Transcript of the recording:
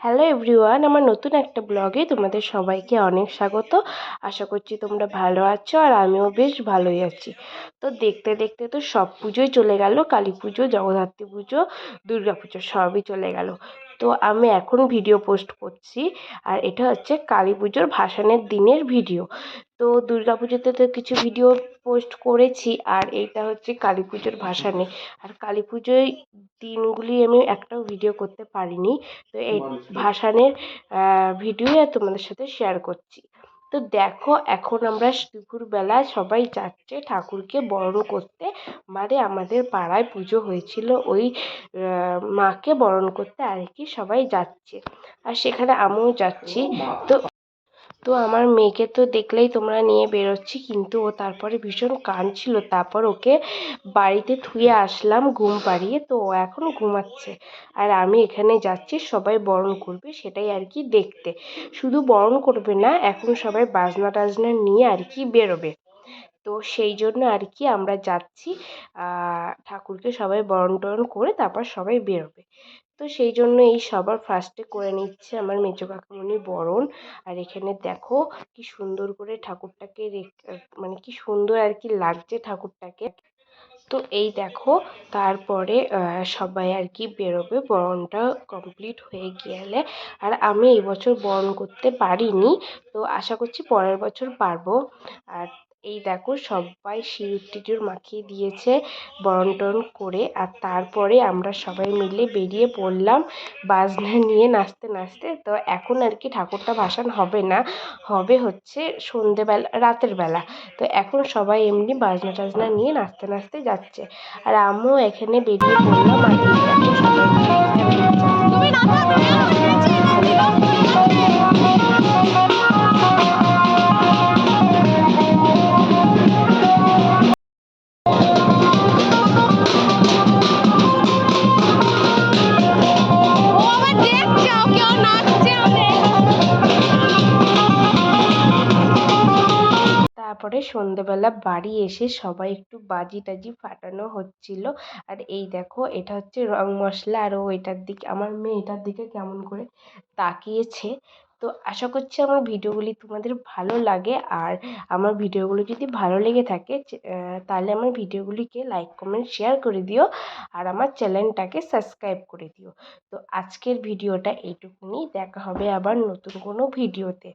Hello everyone আমার নতুন একটা ব্লগে তোমাদের সবাইকে অনেক স্বাগত। আশা করছি তোমরা ভালো আছো আর আমিও বেশ ভালোই আছি। তো দেখতে দেখতে তো সব পুজোই চলে গেল, কালী পুজো, জগদ্ধাত্রী পুজো, দুর্গা পুজো সবই চলে গেল। তো আমি এখন ভিডিও পোস্ট করছি আর এটা হচ্ছে কালী পুজোর ভাসানের দিনের ভিডিও তো দুর্গা পুজোতে তো কিছু ভিডিও পোস্ট করেছি আর এইটা হচ্ছে কালী পুজোর ভাসানে। আর কালী পুজোয় দিনগুলি আমি একটাও ভিডিও করতে পারিনি। তো এই ভাসানের ভিডিওই আর তোমাদের সাথে শেয়ার করছি। তো দেখো এখন আমরা দুপুরবেলা সবাই যাচ্ছে ঠাকুরকে বরণ করতে। মানে আমাদের পাড়ায় পুজো হয়েছিল ওই মাকে বরণ করতে আর কি সবাই যাচ্ছে। আর সেখানে আমিও যাচ্ছি। তো তো আমার মেয়েকে তো দেখলেই তোমরা নিয়ে বেরোচ্ছি, কিন্তু ও তারপরে ভীষণ কাঁদছিল। তারপর ওকে বাড়িতে থুয়ে আসলাম ঘুম পাড়িয়ে, তো ও এখন ঘুমাচ্ছে। আর আমি এখানে যাচ্ছি, সবাই বরণ করবে সেটাই আর কি দেখতে। শুধু বরণ করবে না, এখন সবাই বাজনা টাজনা নিয়ে আর কি বেরোবে। তো সেই জন্য আর কি আমরা যাচ্ছি। ঠাকুরকে সবাই বরণ টরণ করে তারপর সবাই বেরোবে। তো সেই জন্য এই সবার ফার্স্টে করে নিচ্ছে আমার মেজো কাকামণি বরণ। আর এখানে দেখো কি সুন্দর করে ঠাকুরটাকে মানে কি সুন্দর আর কি লাগছে ঠাকুরটাকে। তো এই দেখো তারপরে সবাই আর কি বেরোবে। বরণটা কমপ্লিট হয়ে গেলে। আর আমি এই বছর বরণ করতে পারিনি। তো আশা করছি পরের বছর পারব। আর এই দেখো সবাই সিঁদুর টিঁদুর মাখিয়ে দিয়েছে বরণ টরণ করে। আর তারপরে আমরা সবাই মিলে বেরিয়ে পড়লাম বাজনা নিয়ে নাচতে নাচতে। তো এখন আর কি ঠাকুরটা ভাসান হবে না, হবে হচ্ছে সন্ধেবেলা, রাতের বেলা। তো এখন সবাই এমনি বাজনা টাজনা নিয়ে নাচতে নাচতে যাচ্ছে। আর আমিও এখানে বেরিয়ে পড়লাম আর তারপরে সন্ধেবেলা বাড়ি এসে সবাই একটু বাজি টাজি ফাটানো হচ্ছিল। আর এই দেখো, এটা হচ্ছে রং মশলা আর ও এটার দিকে, আমার মেয়ে এটার দিকে কেমন করে তাকিয়েছে। তো আশা করছি আমার ভিডিওগুলি তোমাদের ভালো লাগে। আর আমার ভিডিওগুলো যদি ভালো লেগে থাকে তাহলে আমার ভিডিওগুলিকে লাইক কমেন্ট শেয়ার করে দিও। আর আমার চ্যানেলটাকে সাবস্ক্রাইব করে দিও। তো আজকের ভিডিওটা এইটুকুনি। দেখা হবে আবার নতুন কোনো ভিডিওতে।